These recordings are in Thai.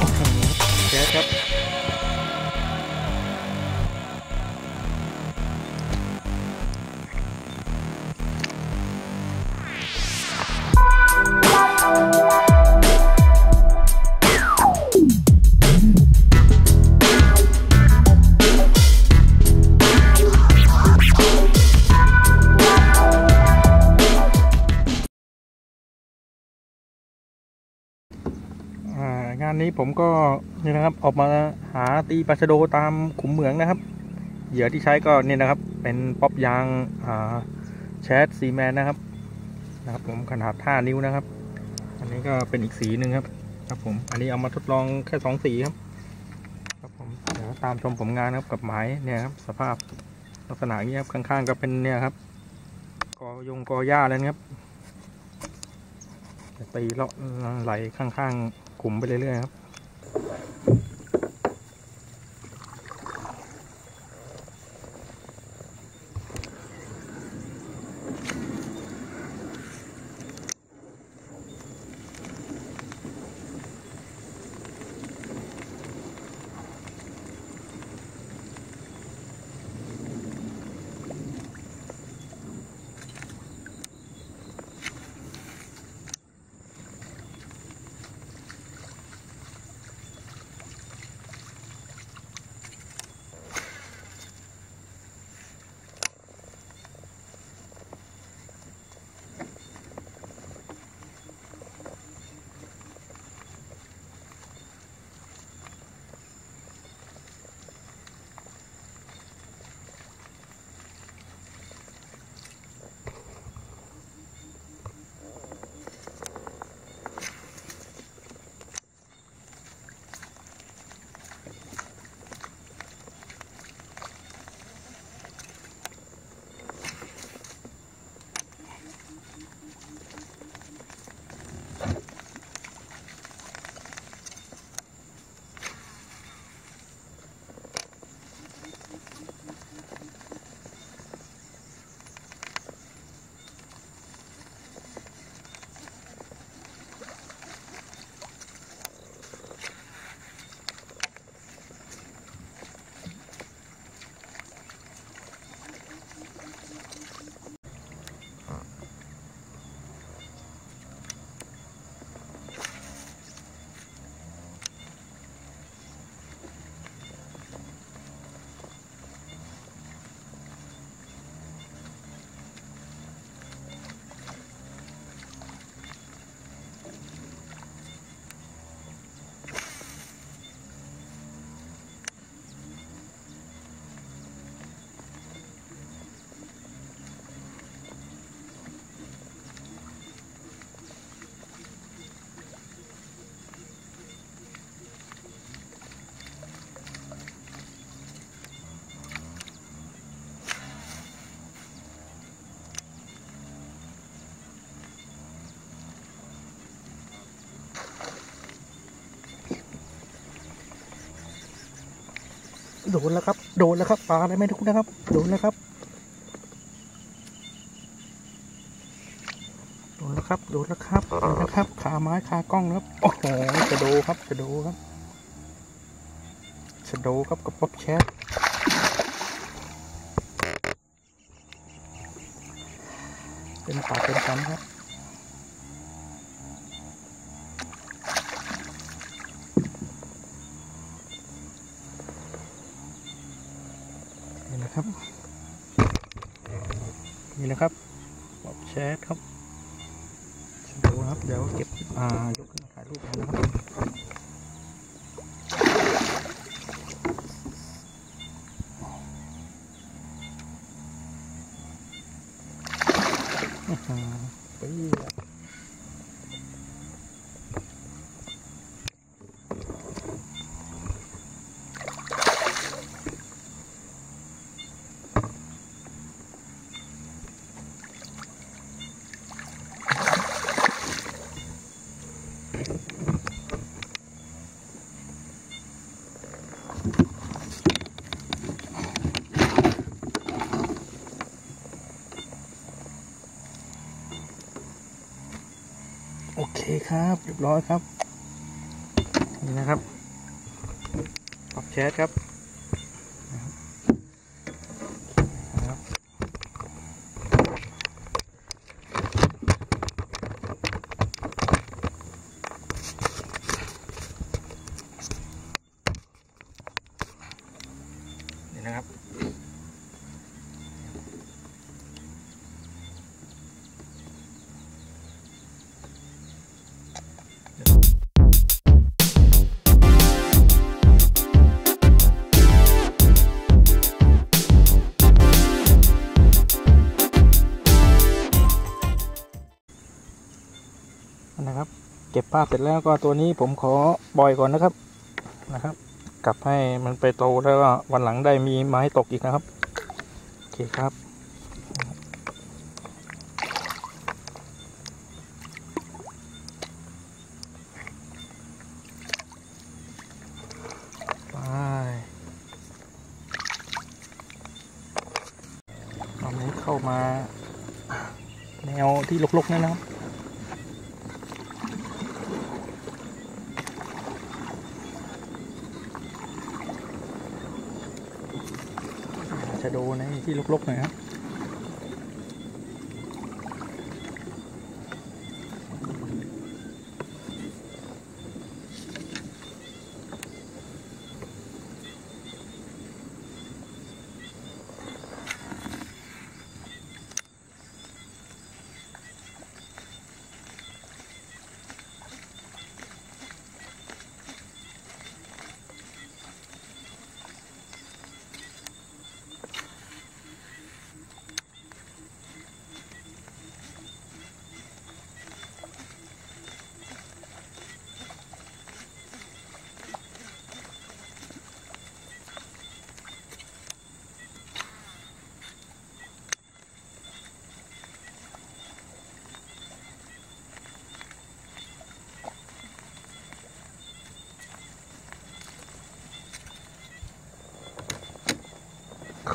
โอ้โหแก๊สครับ นี้ผมก็นี่นะครับออกมาหาตีปลาชะโดตามขุมเหมืองนะครับ เหยื่อที่ใช้ก็เนี่ยนะครับ เป็นป๊อปยางอ่าแชทซีแมนนะครับนะครับ ผมขนาด5นิ้วนะครับ อันนี้ก็เป็นอีกสีหนึ่งครับ ครับผมอันนี้เอามาทดลองแค่สองสีครับครับผมเดี๋ยวตามชมผลงานครับกับหมายเนี่ยครับสภาพลักษณะอย่างนี้ครับข้างๆก็เป็นเนี่ยครับกอยงกอหญ้าเลยนะครับตีเลาะไหลข้างๆ ขุ่มไปเรื่อยๆครับ โดนแล้วครับ โดนแล้วครับปลาอะไรไม่ทุกนะครับ โดนแล้วครับ โดนแล้วครับ โดนแล้วครับโดนแล้วครับ ขาไม้ขากล้องนะครับ โอ้โหจะโดครับจะโดครับจะโดครับกับป๊อปแชทเป็นปากเป็นกันครับ นี่นะครับ นี่นะครับบอบแชทครับดูครับ เดี๋ยวเก็บ อ่ายกขึ้นมาถ่ายรูปกันนะครับอื้อหือเป โอเคครับเรียบร้อยครับ นี่นะครับปรับแชทครับนะครับ ภาพเสร็จแล้วก็ตัวนี้ผมขอปล่อยก่อนนะครับนะครับ กลับให้มันไปโตแล้วก็วันหลังได้มีไม้ตกอีกนะครับโอเคครับไปตอนนี้เข้ามา แนวที่ลกๆนะครับ จะดูในที่ลกๆหน่อยครับ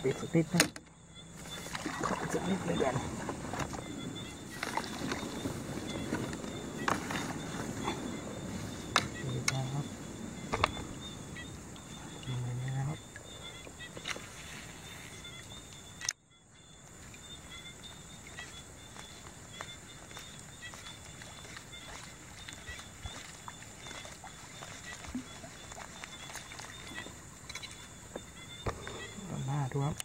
ไปสักนิดนะขอสักนิดเลยกันนะครับนี่นะครับ ด้านหน้าดูครับ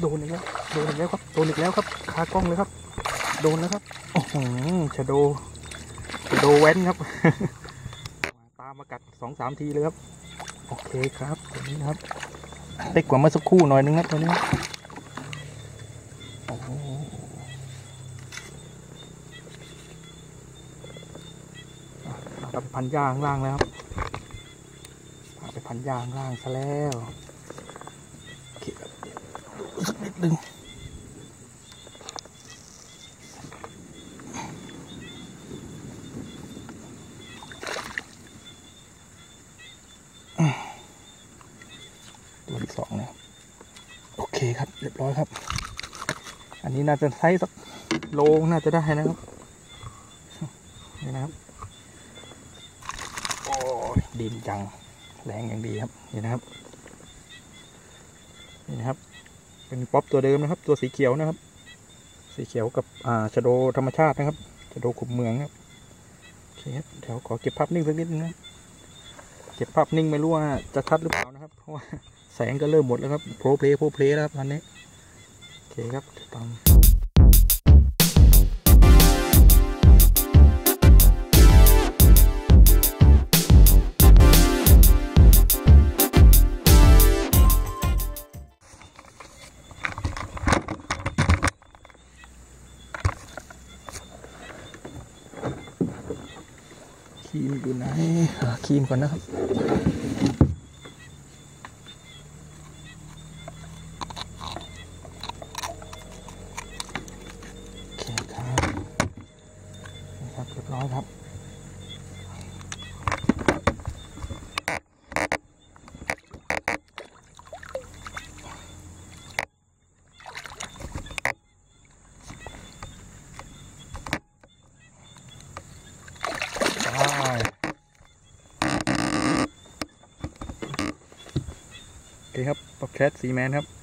โดนอีกแล้วโดนอีกแล้วครับโดนอีกแล้วครับคากล้องเลยครับ โดนแล้วครับโอ้โหชะโดชะโดแว้นครับตามมากัดสองสามทีเลยครับ โอเคครับตัวนี้นะครับเล็กกว่าเมื่อสักครู่หน่อยนึงครับตัวนี้โอ้โหอะเอาไปพันยางล่างแล้วครับเอาไปพันยางล่างซะแล้วโอเคครับดูสัก นิดนึงตัวที่สองนะครับโอเคครับเรียบร้อยครับ อันนี้น่าจะไซส์สักโลน่าจะได้นะครับนี่นะครับโอ้ดินจังแรงอย่างดีครับนี่นะครับนี่นะครับ เป็นป๊อปตัวเดิมนะครับ ตัวสีเขียวนะครับ สีเขียวกับอ่าชโดธรรมชาตินะครับชโดขุมเมืองครับโอเคครับเดี๋ยวขอเก็บภาพนิ่งสักนิดนะเก็บภาพนิ่งไม่รู้ว่าจะชัดหรือเปล่านะครับ เพราะว่าแสงก็เริ่มหมดแล้วครับโปรเพลโปรเพลแล้วครับตอนนี้โอเคครับตาม ครีมอยู่ไหนหาครีมก่อนนะครับ โอเคครับนี่ครับเรียบร้อยครับ ไปโอเคครับป๊อป แคทซีแมนครับ